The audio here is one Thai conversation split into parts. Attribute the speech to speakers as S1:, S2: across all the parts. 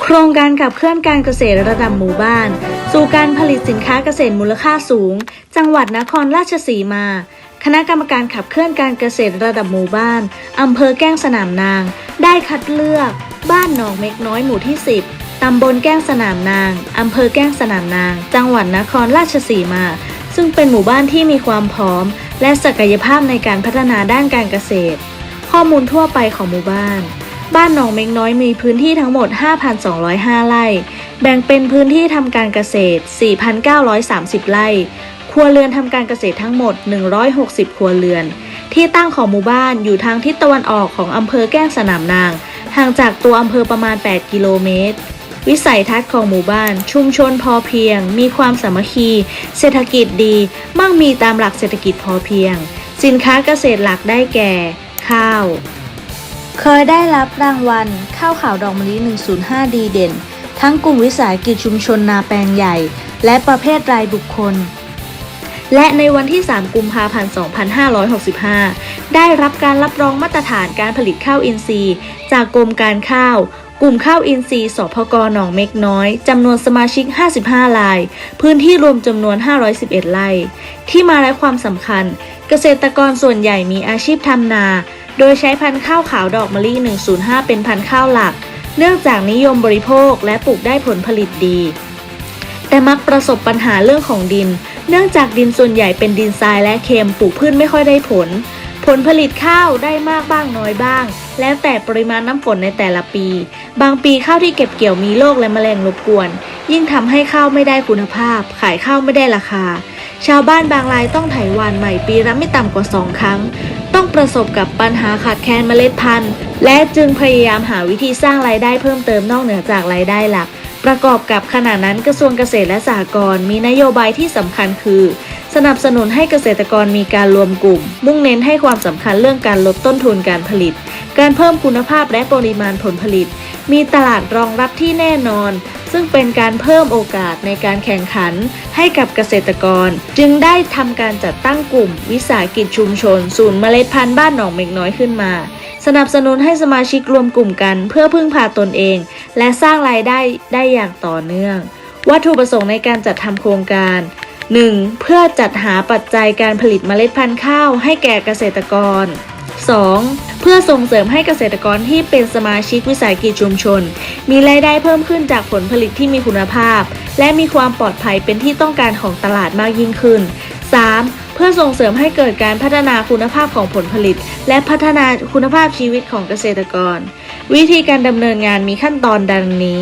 S1: โครงการขับเคลื่อนการเกษตรระดับหมู่บ้าน สู่การผลิตสินค้าเกษตรมูลค่าสูง จังหวัดนครราชสีมา คณะกรรมการขับเคลื่อนการเกษตรระดับหมู่บ้านอำเภอแก้งสนามนาง ได้คัดเลือก บ้านหนองเม็กน้อยหมู่ที่ 10 ตำบลแก้งสนามนางอำเภอแก้งสนามนาง จังหวัดนครราชสีมา ซึ่งเป็นหมู่บ้านที่มีความพร้อม และศักยภาพในการพัฒนาด้านการเกษตร ข้อมูลทั่วไปของหมู่บ้าน บ้านหนองเม็กน้อยมีพื้นที่ทั้งหมด 5,205 ไร่ แบ่งเป็นพื้นที่ทำการเกษตร 4,930 ไร่ ครัวเรือนทำการเกษตรทั้งหมด 160 ครัวเรือน ที่ตั้งของหมู่บ้านอยู่ทางทิศตะวันออกของอำเภอแก้งสนามนาง ห่างจากตัวอำเภอประมาณ 8 กิโลเมตร วิสัยทัศน์ของหมู่บ้าน ชุมชนพอเพียง มีความสามัคคี เศรษฐกิจดี มั่งมีตามหลักเศรษฐกิจพอเพียง สินค้าเกษตรหลักได้แก่ ข้าว เคยได้รับรางวัลข้าวขาวดอกมะลิ 105 ดีเด่น ทั้งกลุ่มวิสาหกิจชุมชนนาแปลงใหญ่ และประเภทรายบุคคล และในวันที่ 3 กุมภาพันธ์ 2565 ได้รับการรับรองมาตรฐานการผลิตข้าวอินทรีย์ จากกรมการข้าว กลุ่มข้าวอินทรีย์สพกหนองเม็กน้อยจำนวนสมาชิก 55ราย พื้นที่รวมจำนวน 511ไร่ที่มาและความสำคัญ เกษตรกรส่วนใหญ่มีอาชีพทำนา โดยใช้พันธุ์ข้าวขาวดอกมะลิ 105 เป็นพันธุ์ข้าวหลัก เนื่องจากนิยมบริโภคและปลูกได้ผลผลิตดี แต่มักประสบปัญหาเรื่องของดิน เนื่องจากดินส่วนใหญ่เป็นดินทรายและเค็มปลูกพืชไม่ค่อยได้ผล ผลผลิตข้าวได้มากบ้างน้อยบ้าง แล้วแต่ปริมาณน้ำฝนในแต่ละปี บางปีข้าวที่เก็บเกี่ยวมีโรคและแมลงรบกวน ยิ่งทำให้ข้าวไม่ได้คุณภาพ ขายข้าวไม่ได้ราคา ชาวบ้านบางรายต้องไถหวานใหม่ปีละไม่ต่ำกว่าสองครั้ง ต้องประสบกับปัญหาขาดแคลนเมล็ดพันธุ์ และจึงพยายามหาวิธีสร้างรายได้เพิ่มเติมนอกเหนือจากรายได้หลัก ประกอบกับขณะนั้นกระทรวงเกษตรและสหกรณ์มีนโยบายที่สำคัญคือ สนับสนุนให้เกษตรกรมีการรวมกลุ่ม มุ่งเน้นให้ความสำคัญเรื่องการลดต้นทุนการผลิต การเพิ่มคุณภาพและปริมาณผลผลิต มีตลาดรองรับที่แน่นอน ซึ่งเป็นการเพิ่มโอกาสในการแข่งขัน ให้กับเกษตรกร จึงได้ทำการจัดตั้งกลุ่ม วิสาหกิจชุมชน ศูนย์เมล็ดพันธุ์บ้านหนองเม็กน้อยขึ้นมา สนับสนุนให้สมาชิกรวมกลุ่มกันเพื่อพึ่งพาตนเอง และสร้างรายได้ได้อย่างต่อเนื่อง วัตถุประสงค์ในการจัดทำโครงการ 1. เพื่อจัดหาปัจจัยการผลิตเมล็ดพันธุ์ข้าวให้แก่เกษตรกร 2. เพื่อส่งเสริมให้เกษตรกรที่เป็นสมาชิกวิสาหกิจชุมชน มีรายได้เพิ่มขึ้นจากผลผลิตที่มีคุณภาพ และมีความปลอดภัยเป็นที่ต้องการของตลาดมากยิ่งขึ้น 3. เพื่อส่งเสริมให้เกิดการพัฒนาคุณภาพของผลผลิต และพัฒนาคุณภาพชีวิตของเกษตรกร วิธีการดำเนินงานมีขั้นตอนดังนี้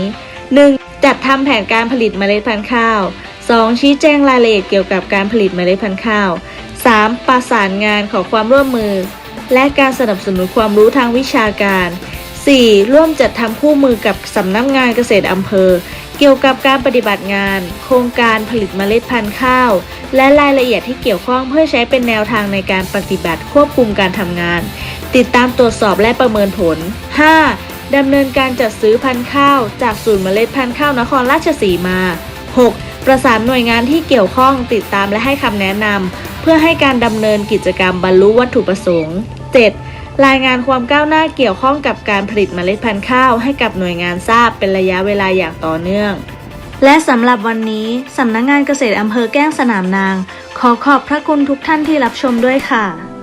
S1: 1. จัดทำแผนการผลิตเมล็ดพันธุ์ข้าว 2. ชี้แจงรายละเอียดเกี่ยวกับการผลิตเมล็ดพันธุ์ข้าว 3. ประสานงานขอความร่วมมือ และการสนับสนุนความรู้ทางวิชาการ 4. ร่วมจัดทำคู่มือกับสำนักงานเกษตรอำเภอ เกี่ยวกับการปฏิบัติงาน โครงการผลิตเมล็ดพันธุ์ข้าว และรายละเอียดที่เกี่ยวข้องเพื่อใช้เป็นแนวทางในการปฏิบัติควบคุมการทำงาน ติดตามตรวจสอบและประเมินผล 5. ดำเนินการจัดซื้อพันธุ์ข้าว จากศูนย์เมล็ดพันธุ์ข้าวนครราชสีมา 6. ประสานหน่วยงานที่เกี่ยวข้องติดตามและให้คำแนะนำเพื่อให้การดำเนินกิจกรรมบรรลุวัตถุประสงค์ 7. รายงานความก้าวหน้าเกี่ยวข้องกับการผลิตเมล็ดพันธุ์ข้าวให้กับหน่วยงานทราบเป็นระยะเวลาอย่างต่อเนื่อง และสำหรับวันนี้สำนักงงานเกษตรอำเภอแก้งสนามนาง ขอขอบพระคุณทุกท่านที่รับชมด้วยค่ะ